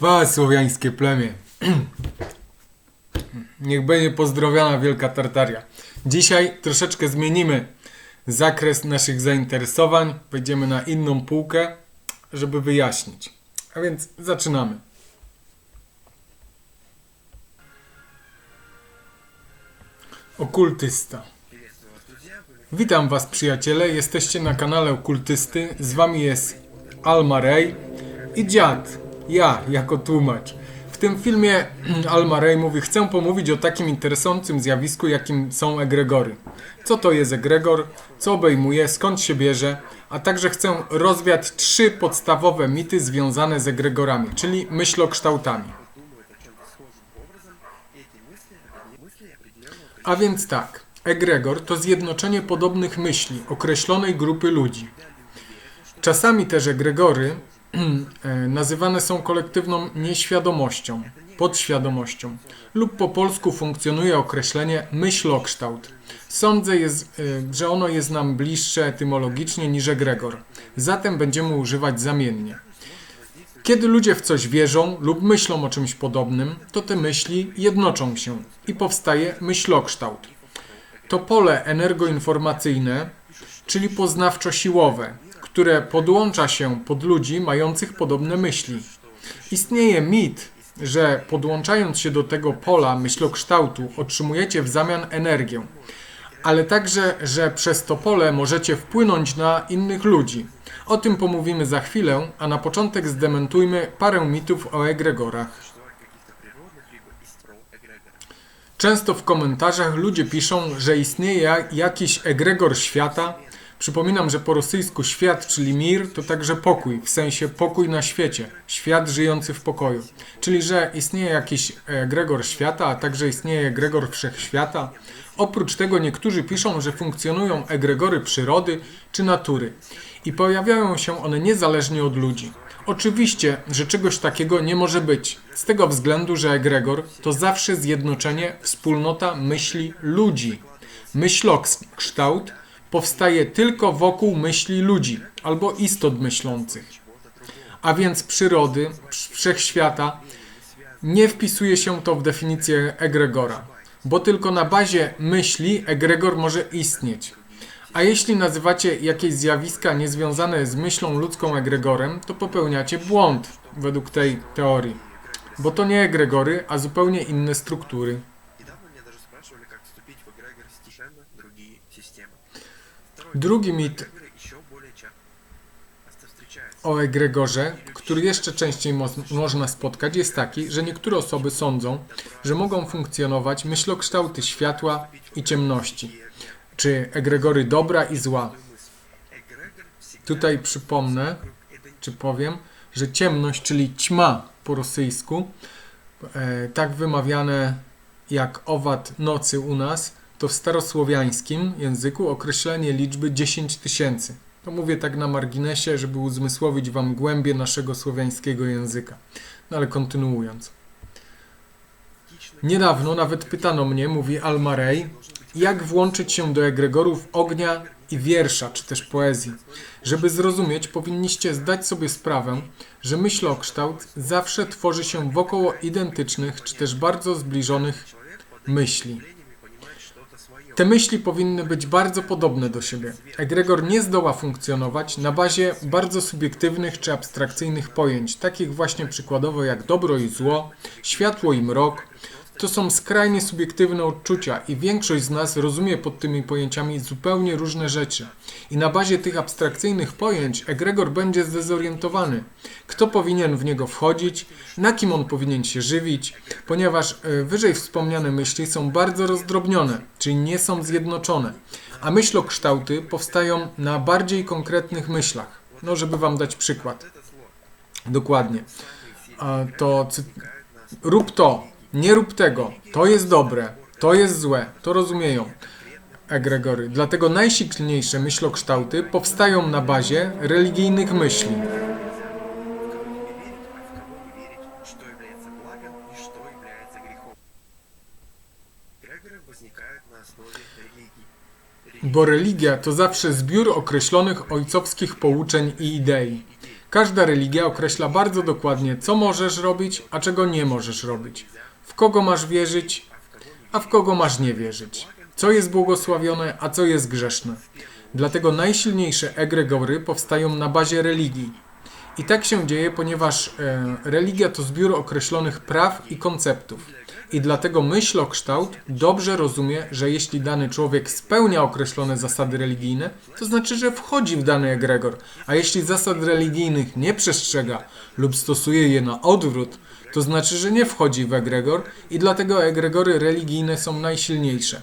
Chwała słowiańskie plemię. Niech będzie pozdrowiona Wielka Tartaria. Dzisiaj troszeczkę zmienimy zakres naszych zainteresowań. Wejdziemy na inną półkę, żeby wyjaśnić. A więc zaczynamy. Okultysta. Witam Was przyjaciele, jesteście na kanale Okultysty. Z Wami jest Alma Ray i dziad, ja jako tłumacz. W tym filmie Alma Ray mówi, chcę pomówić o takim interesującym zjawisku, jakim są egregory. Co to jest egregor, co obejmuje, skąd się bierze, a także chcę rozwiać trzy podstawowe mity związane z egregorami, czyli myślokształtami. A więc tak, egregor to zjednoczenie podobnych myśli określonej grupy ludzi. Czasami też egregory nazywane są kolektywną nieświadomością, podświadomością lub po polsku funkcjonuje określenie myślokształt. Sądzę, jest, e, że ono jest nam bliższe etymologicznie niż egregor, zatem będziemy używać zamiennie. Kiedy ludzie w coś wierzą lub myślą o czymś podobnym, to te myśli jednoczą się i powstaje myślokształt. To pole energoinformacyjne, czyli poznawczo-siłowe, które podłącza się pod ludzi mających podobne myśli. Istnieje mit, że podłączając się do tego pola myślokształtu otrzymujecie w zamian energię, ale także, że przez to pole możecie wpłynąć na innych ludzi. O tym pomówimy za chwilę, a na początek zdementujmy parę mitów o egregorach. Często w komentarzach ludzie piszą, że istnieje ja- jakiś egregor świata. Przypominam, że po rosyjsku świat, czyli mir, to także pokój, w sensie pokój na świecie, świat żyjący w pokoju. Czyli, że istnieje jakiś egregor świata, a także istnieje egregor wszechświata. Oprócz tego niektórzy piszą, że funkcjonują egregory przyrody czy natury i pojawiają się one niezależnie od ludzi. Oczywiście, że czegoś takiego nie może być, z tego względu, że egregor to zawsze zjednoczenie, wspólnota myśli ludzi. Myślokształt powstaje tylko wokół myśli ludzi albo istot myślących. A więc przyrody, wszechświata, nie wpisuje się to w definicję egregora, bo tylko na bazie myśli egregor może istnieć. A jeśli nazywacie jakieś zjawiska niezwiązane z myślą ludzką egregorem, to popełniacie błąd według tej teorii. Bo to nie egregory, a zupełnie inne struktury. Drugi mit o egregorze, który jeszcze częściej mo można spotkać, jest taki, że niektóre osoby sądzą, że mogą funkcjonować myślokształty światła i ciemności, czy egregory dobra i zła. Tutaj przypomnę, czy powiem, że ciemność, czyli ćma po rosyjsku, e, tak wymawiane jak owad nocy u nas, to w starosłowiańskim języku określenie liczby 10 tysięcy. To mówię tak na marginesie, żeby uzmysłowić Wam głębie naszego słowiańskiego języka. No ale kontynuując. Niedawno nawet pytano mnie, mówi Alma Ray, jak włączyć się do egregorów ognia i wiersza, czy też poezji. Żeby zrozumieć, powinniście zdać sobie sprawę, że myślokształt zawsze tworzy się wokoło identycznych, czy też bardzo zbliżonych myśli. Te myśli powinny być bardzo podobne do siebie. Egregor nie zdoła funkcjonować na bazie bardzo subiektywnych czy abstrakcyjnych pojęć, takich właśnie przykładowo jak dobro i zło, światło i mrok. To są skrajnie subiektywne odczucia i większość z nas rozumie pod tymi pojęciami zupełnie różne rzeczy. I na bazie tych abstrakcyjnych pojęć egregor będzie zdezorientowany. Kto powinien w niego wchodzić, na kim on powinien się żywić, ponieważ e, wyżej wspomniane myśli są bardzo rozdrobnione, czyli nie są zjednoczone. A myślokształty powstają na bardziej konkretnych myślach. No, żeby wam dać przykład. Dokładnie. To rób to, nie rób tego. To jest dobre. To jest złe. To rozumieją egregory. Dlatego najsilniejsze myślokształty powstają na bazie religijnych myśli. Bo religia to zawsze zbiór określonych ojcowskich pouczeń i idei. Każda religia określa bardzo dokładnie, co możesz robić, a czego nie możesz robić. W kogo masz wierzyć, a w kogo masz nie wierzyć. Co jest błogosławione, a co jest grzeszne. Dlatego najsilniejsze egregory powstają na bazie religii. I tak się dzieje, ponieważ e, religia to zbiór określonych praw i konceptów. I dlatego myślokształt dobrze rozumie, że jeśli dany człowiek spełnia określone zasady religijne, to znaczy, że wchodzi w dany egregor. A jeśli zasad religijnych nie przestrzega lub stosuje je na odwrót, to znaczy, że nie wchodzi w egregor i dlatego egregory religijne są najsilniejsze,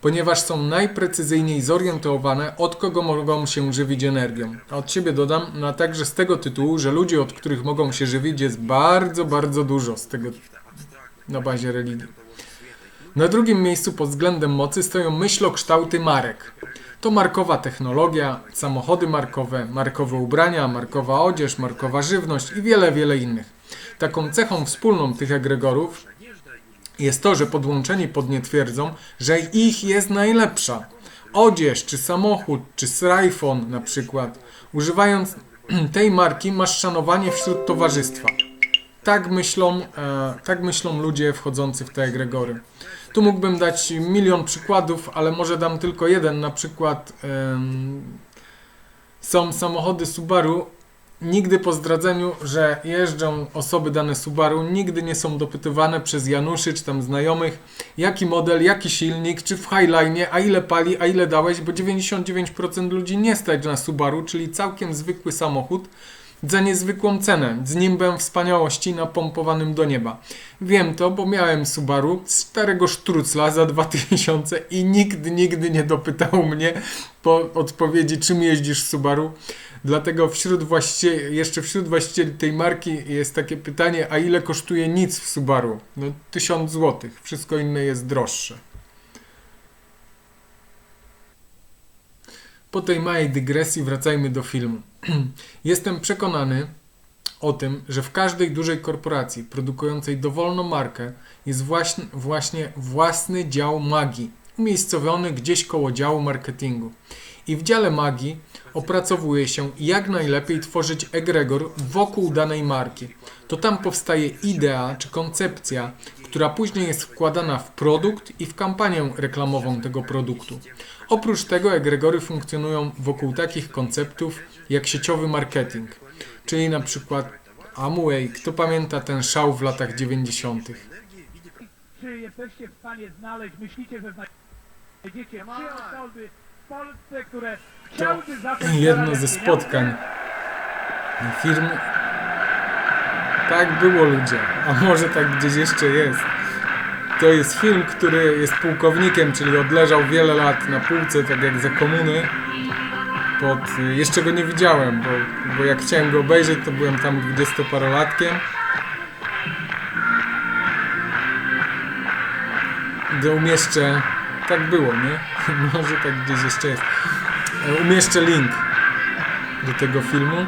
ponieważ są najprecyzyjniej zorientowane, od kogo mogą się żywić energią. A od siebie dodam, no a także z tego tytułu, że ludzi, od których mogą się żywić, jest bardzo, bardzo dużo z tego na bazie religii. Na drugim miejscu pod względem mocy stoją myślokształty marek. To markowa technologia, samochody markowe, markowe ubrania, markowa odzież, markowa żywność i wiele, wiele innych. Taką cechą wspólną tych egregorów jest to, że podłączeni pod nie twierdzą, że ich jest najlepsza. Odzież, czy samochód, czy srajfon na przykład. Używając tej marki masz szanowanie wśród towarzystwa. Tak myślą, e, tak myślą ludzie wchodzący w te egregory. Tu mógłbym dać milion przykładów, ale może dam tylko jeden. Na przykład em, są samochody Subaru. Nigdy po zdradzeniu, że jeżdżą osoby dane Subaru, nigdy nie są dopytywane przez Januszy czy tam znajomych, jaki model, jaki silnik, czy w Highline, a ile pali, a ile dałeś, bo 99% ludzi nie stać na Subaru, czyli całkiem zwykły samochód, za niezwykłą cenę, z nimbem wspaniałości napompowanym do nieba. Wiem to, bo miałem Subaru starego sztrucla za 2000 i nikt nigdy nie dopytał mnie po odpowiedzi, czym jeździsz Subaru. Dlatego wśród właścicieli, jeszcze wśród właścicieli tej marki jest takie pytanie, a ile kosztuje nic w Subaru? No 1000 zł, wszystko inne jest droższe. Po tej małej dygresji wracajmy do filmu. Jestem przekonany o tym, że w każdej dużej korporacji produkującej dowolną markę jest właśnie, właśnie własny dział magii, umiejscowiony gdzieś koło działu marketingu. I w dziale magii opracowuje się jak najlepiej tworzyć egregor wokół danej marki. To tam powstaje idea czy koncepcja, która później jest wkładana w produkt i w kampanię reklamową tego produktu. Oprócz tego egregory funkcjonują wokół takich konceptów jak sieciowy marketing, czyli na przykład Amway. Kto pamięta ten szał w latach 90. Czy jesteście w stanie znaleźć, myślicie, że znajdziecie w Polsce, które zacząć jedno ze spotkań firm. Tak było ludzie, a może tak gdzieś jeszcze jest. To jest film, który jest pułkownikiem, czyli odleżał wiele lat na półce, tak jak za komuny. Pod, jeszcze go nie widziałem, bo, bo jak chciałem go obejrzeć, to byłem tam dwudziestoparolatkiem. Gdy umieszczę, tak było, nie? Może tak gdzieś jeszcze jest. E, Umieszczę link do tego filmu.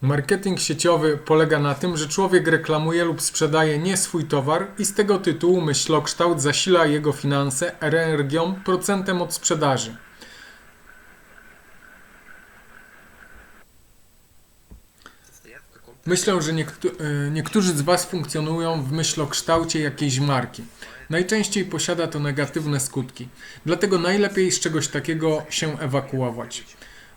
Marketing sieciowy polega na tym, że człowiek reklamuje lub sprzedaje nie swój towar i z tego tytułu myślokształt zasila jego finanse energią procentem od sprzedaży. Myślę, że e, niektórzy z Was funkcjonują w myślokształcie jakiejś marki. Najczęściej posiada to negatywne skutki, dlatego najlepiej z czegoś takiego się ewakuować.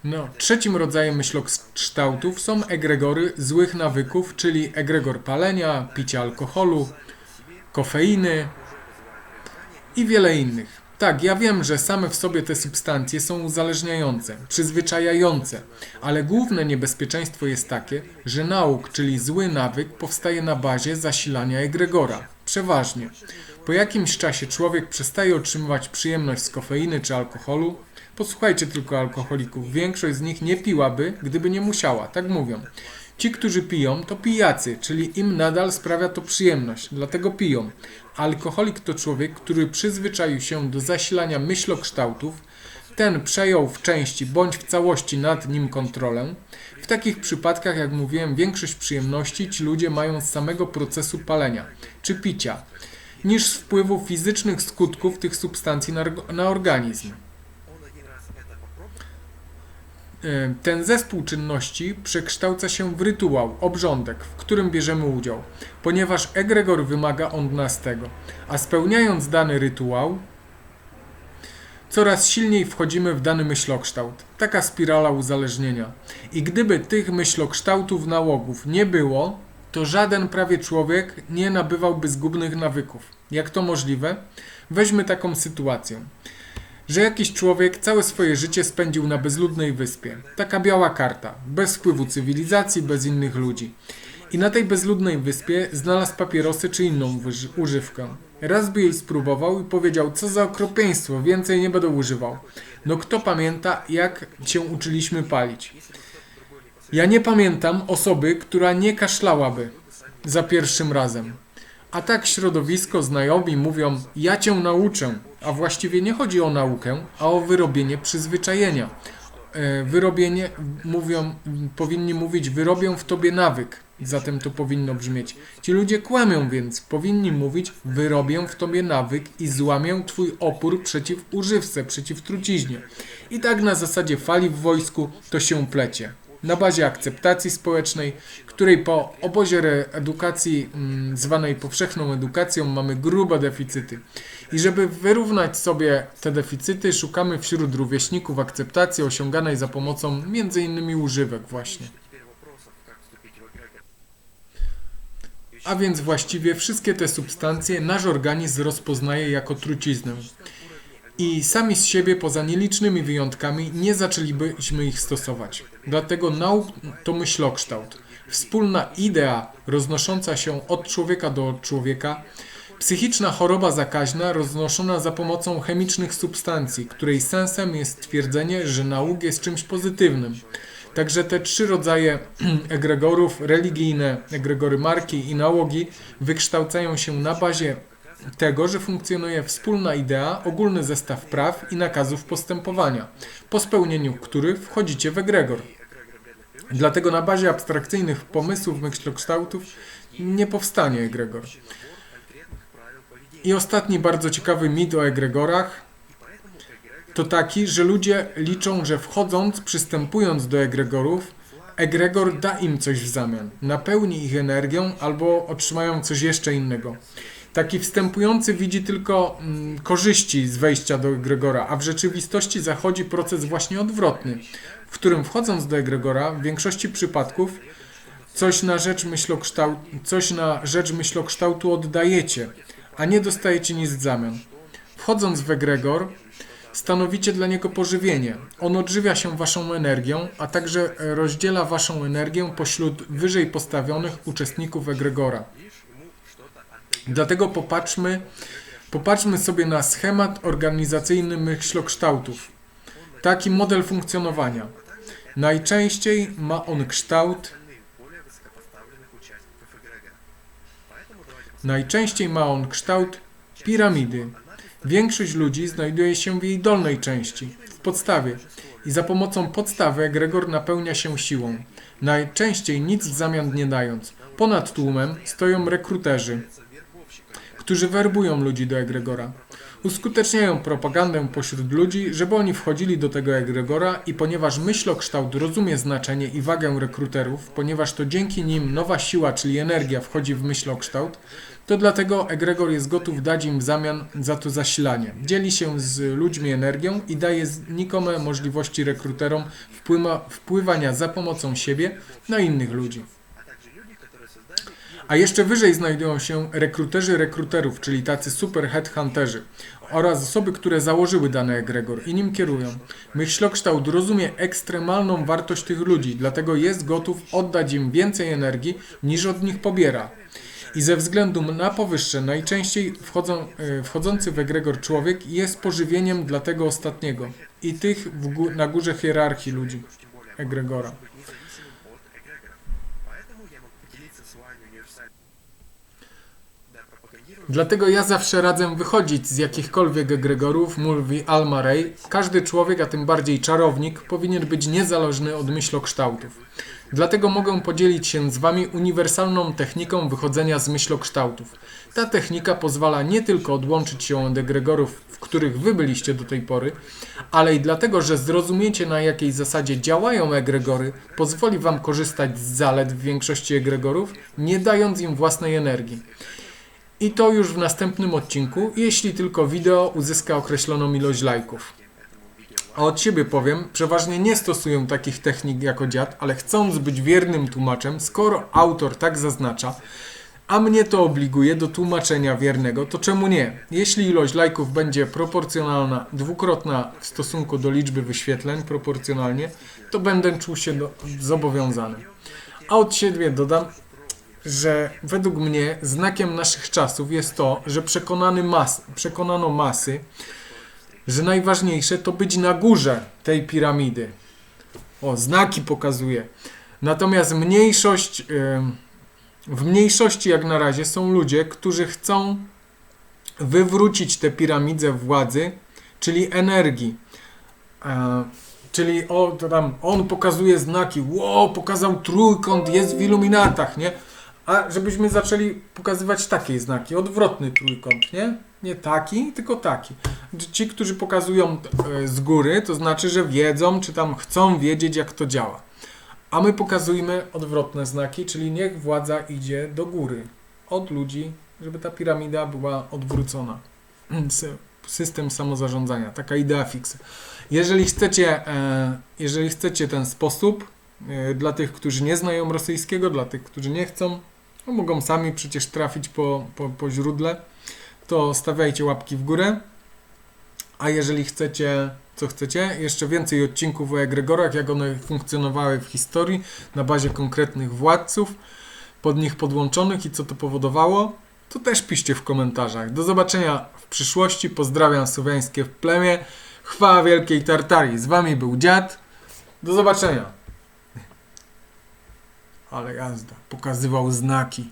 No, trzecim rodzajem myślokształtów są egregory złych nawyków, czyli egregor palenia, picia alkoholu, kofeiny i wiele innych. Tak, ja wiem, że same w sobie te substancje są uzależniające, przyzwyczajające, ale główne niebezpieczeństwo jest takie, że nauk, czyli zły nawyk, powstaje na bazie zasilania egregora. Przeważnie. Po jakimś czasie człowiek przestaje otrzymywać przyjemność z kofeiny czy alkoholu. Posłuchajcie tylko alkoholików. Większość z nich nie piłaby, gdyby nie musiała, tak mówią. Ci, którzy piją, to pijacy, czyli im nadal sprawia to przyjemność, dlatego piją. Alkoholik to człowiek, który przyzwyczaił się do zasilania myślokształtów, ten przejął w części bądź w całości nad nim kontrolę. W takich przypadkach, jak mówiłem, większość przyjemności ci ludzie mają z samego procesu palenia czy picia, niż z wpływu fizycznych skutków tych substancji na, na organizm. Ten zespół czynności przekształca się w rytuał, obrządek, w którym bierzemy udział, ponieważ egregor wymaga od nas tego. A spełniając dany rytuał, coraz silniej wchodzimy w dany myślokształt. Taka spirala uzależnienia. I gdyby tych myślokształtów nałogów nie było, to żaden prawie człowiek nie nabywałby zgubnych nawyków. Jak to możliwe? Weźmy taką sytuację, że jakiś człowiek całe swoje życie spędził na bezludnej wyspie. Taka biała karta, bez wpływu cywilizacji, bez innych ludzi. I na tej bezludnej wyspie znalazł papierosy czy inną używkę. Raz by jej spróbował i powiedział, co za okropieństwo, więcej nie będę używał. No kto pamięta, jak się uczyliśmy palić? Ja nie pamiętam osoby, która nie kaszlałaby za pierwszym razem. A tak środowisko, znajomi mówią, ja cię nauczę, a właściwie nie chodzi o naukę, a o wyrobienie przyzwyczajenia. E, Wyrobienie, mówią, powinni mówić, wyrobią w tobie nawyk. Zatem to powinno brzmieć. Ci ludzie kłamią, więc powinni mówić, wyrobię w tobie nawyk i złamię twój opór przeciw używce, przeciw truciźnie. I tak na zasadzie fali w wojsku to się plecie na bazie akceptacji społecznej, której po obozie edukacji mm, zwanej powszechną edukacją mamy grube deficyty. I żeby wyrównać sobie te deficyty, szukamy wśród rówieśników akceptacji osiąganej za pomocą m.in. używek właśnie. A więc właściwie wszystkie te substancje nasz organizm rozpoznaje jako truciznę. I sami z siebie, poza nielicznymi wyjątkami, nie zaczęlibyśmy ich stosować. Dlatego nauk to myślokształt. Wspólna idea roznosząca się od człowieka do człowieka, psychiczna choroba zakaźna roznoszona za pomocą chemicznych substancji, której sensem jest twierdzenie, że nauk jest czymś pozytywnym. Także te trzy rodzaje egregorów, religijne, egregory marki i nałogi, wykształcają się na bazie tego, że funkcjonuje wspólna idea, ogólny zestaw praw i nakazów postępowania, po spełnieniu których wchodzicie w egregor. Dlatego na bazie abstrakcyjnych pomysłów, myślokształtów nie powstanie egregor. I ostatni bardzo ciekawy mit o egregorach to taki, że ludzie liczą, że wchodząc, przystępując do egregorów, egregor da im coś w zamian, napełni ich energią albo otrzymają coś jeszcze innego. Taki wstępujący widzi tylko mm, korzyści z wejścia do egregora, a w rzeczywistości zachodzi proces właśnie odwrotny, w którym wchodząc do egregora, w większości przypadków coś na rzecz rzecz myślokształtu oddajecie, a nie dostajecie nic w zamian. Wchodząc w egregor, stanowicie dla niego pożywienie. On odżywia się waszą energią, a także rozdziela waszą energię pośród wyżej postawionych uczestników egregora. Dlatego popatrzmy, popatrzmy sobie na schemat organizacyjny myślokształtów taki model funkcjonowania. Najczęściej ma on kształt Najczęściej ma on kształt piramidy. Większość ludzi znajduje się w jej dolnej części, w podstawie, i za pomocą podstawy egregor napełnia się siłą, najczęściej nic w zamian nie dając. Ponad tłumem stoją rekruterzy, którzy werbują ludzi do egregora. Uskuteczniają propagandę pośród ludzi, żeby oni wchodzili do tego egregora i ponieważ myślokształt rozumie znaczenie i wagę rekruterów, ponieważ to dzięki nim nowa siła, czyli energia wchodzi w myślokształt, to dlatego egregor jest gotów dać im w zamian za to zasilanie. Dzieli się z ludźmi energią i daje znikome możliwości rekruterom wpływa, wpływania za pomocą siebie na innych ludzi. A jeszcze wyżej znajdują się rekruterzy rekruterów, czyli tacy super headhunterzy oraz osoby, które założyły dany egregor i nim kierują. Myślokształt rozumie ekstremalną wartość tych ludzi, dlatego jest gotów oddać im więcej energii niż od nich pobiera. I ze względu na powyższe najczęściej wchodzą, e, wchodzący w egregor człowiek jest pożywieniem dla tego ostatniego i tych na górze hierarchii ludzi egregora. Dlatego ja zawsze radzę wychodzić z jakichkolwiek egregorów, mówi Alma Ray. Każdy człowiek, a tym bardziej czarownik, powinien być niezależny od myślokształtów. Dlatego mogę podzielić się z Wami uniwersalną techniką wychodzenia z myślokształtów. Ta technika pozwala nie tylko odłączyć się od egregorów, w których Wy byliście do tej pory, ale i dlatego, że zrozumiecie na jakiej zasadzie działają egregory, pozwoli Wam korzystać z zalet w większości egregorów, nie dając im własnej energii. I to już w następnym odcinku, jeśli tylko wideo uzyska określoną ilość lajków. A od siebie powiem, przeważnie nie stosuję takich technik jako dziad, ale chcąc być wiernym tłumaczem, skoro autor tak zaznacza, a mnie to obliguje do tłumaczenia wiernego, to czemu nie? Jeśli ilość lajków będzie proporcjonalna, dwukrotna w stosunku do liczby wyświetleń, proporcjonalnie, to będę czuł się do, zobowiązany. A od siebie dodam, że według mnie znakiem naszych czasów jest to, że przekonany mas, przekonano masy, że najważniejsze to być na górze tej piramidy. O, znaki pokazuje. Natomiast mniejszość, w mniejszości jak na razie są ludzie, którzy chcą wywrócić tę piramidę władzy, czyli energii. Czyli o, to tam on pokazuje znaki, ło, pokazał trójkąt, jest w iluminatach, nie? A żebyśmy zaczęli pokazywać takie znaki, odwrotny trójkąt, nie? Nie taki, tylko taki. Ci, którzy pokazują e, z góry, to znaczy, że wiedzą, czy tam chcą wiedzieć, jak to działa. A my pokazujemy odwrotne znaki, czyli niech władza idzie do góry, od ludzi, żeby ta piramida była odwrócona. Sy- System samozarządzania, taka idea fixa. Jeżeli chcecie, e, jeżeli chcecie ten sposób, e, dla tych, którzy nie znają rosyjskiego, dla tych, którzy nie chcą, no mogą sami przecież trafić po, po, po źródle, to stawiajcie łapki w górę. A jeżeli chcecie, co chcecie, jeszcze więcej odcinków o egregorach, jak one funkcjonowały w historii, na bazie konkretnych władców, pod nich podłączonych i co to powodowało, to też piszcie w komentarzach. Do zobaczenia w przyszłości. Pozdrawiam słowiańskie w plemię. Chwała Wielkiej Tartarii. Z wami był dziad. Do zobaczenia. Ale jazda. Pokazywał znaki.